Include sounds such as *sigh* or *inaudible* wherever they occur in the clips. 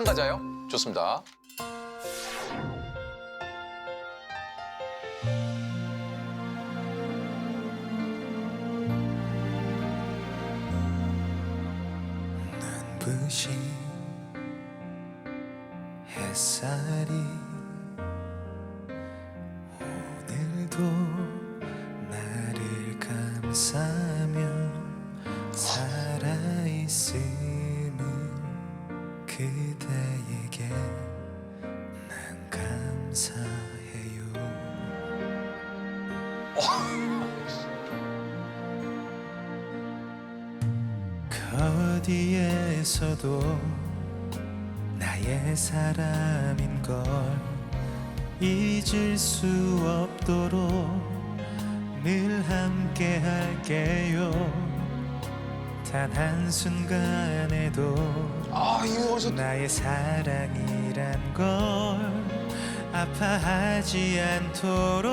참가자요? 좋습니다. 눈부신 햇살이 오늘도 나를 감싸 그대에게 난 감사해요. 어디에서도 나의 사람인 걸 잊을 수 없도록 늘 함께 할게요 단 한순간에도 아, 이거 어디서 나의 사랑이란 걸 아파하지 않도록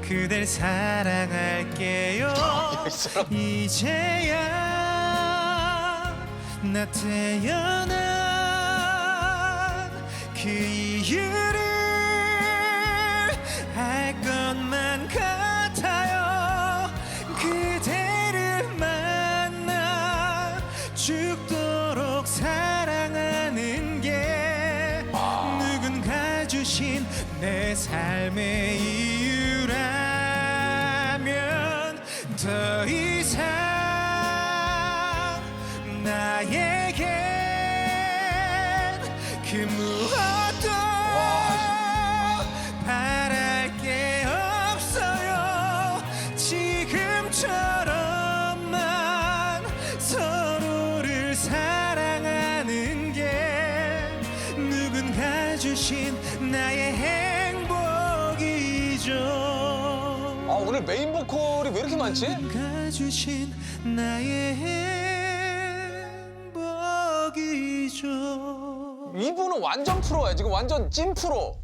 그댈 사랑할게요 *laughs* 이 사람. 이제야 나 태어난 그 이유를 알 것만 같아 주신 내 삶의 이유라면 더 이상 나에겐 그 무엇도 바랄 게 없어요. 지금처럼 주신 나의 행복이죠 아, 오늘 메인 보컬이 왜 이렇게 많지? 주신 나의 행복이죠 이분은 완전 프로야. 지금 완전 찐 프로.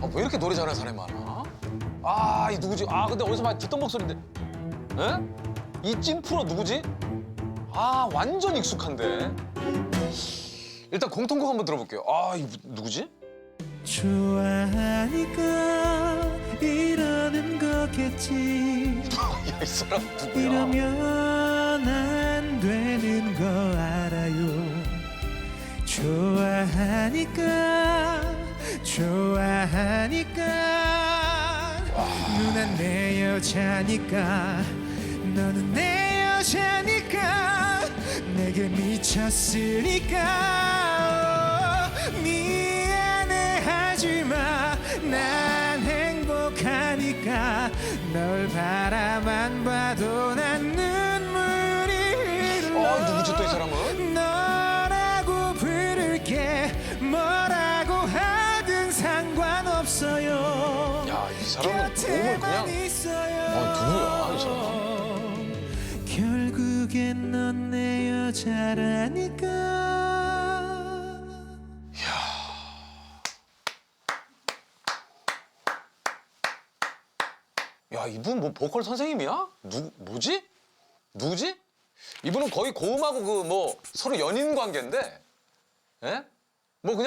아, 왜 이렇게 노래 잘하는 사람이 많아? 아, 이 누구지? 아, 근데 어디서 많이 듣던 목소리인데. 에? 이 찐 프로 누구지? 아, 완전 익숙한데. 일단 공통곡 한번 들어볼게요. 아, 이 누구지? 좋아하니까? 이러는 거겠지. *laughs* 야, 이 사람 누구야? 이러면 안 되는 거 알아요. 좋아하니까 좋아하니까. 누난 내 여자니까 너는 내 여자니까. 내게 미쳤으니까 행복하니까 널 바라만 봐도 난 눈물이 흘러 어, 누구지 또 이 사람은? 너라고 부를게 뭐라고 하든 상관없어요 야, 이 사람은 몸을 그냥. 있어요 어, 누구야, 이 사람? 결국엔 넌 내 여자라니까 야, 이분 뭐 보컬 선생님이야? 누, 뭐지? 누구지? 이분은 거의 고음하고 그 뭐 서로 연인 관계인데, 예? 뭐 그냥